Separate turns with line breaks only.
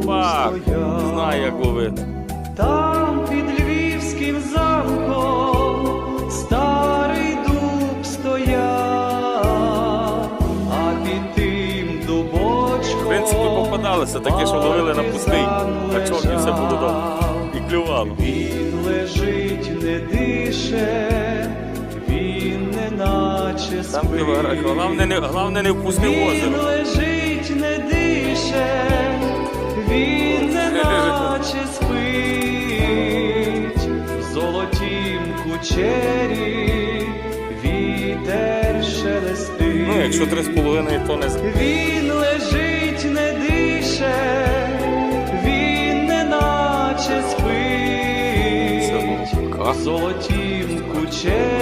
стояв.
знає, як ловити.
Там під львівським замком старий дуб стояв, а під тим дубочком
В принципі, попадалися такі, що ловили на пустий гачок і все було добре. І клювало.
Він лежить, не дише, він не наче
Там клювало. Головне не, головне не впусти в
Він
озеро.
лежить, кучері вітер шелестить.
Ну, якщо 3,5 тонни з-
Він лежить, не дише, він не наче спить, золотім кучері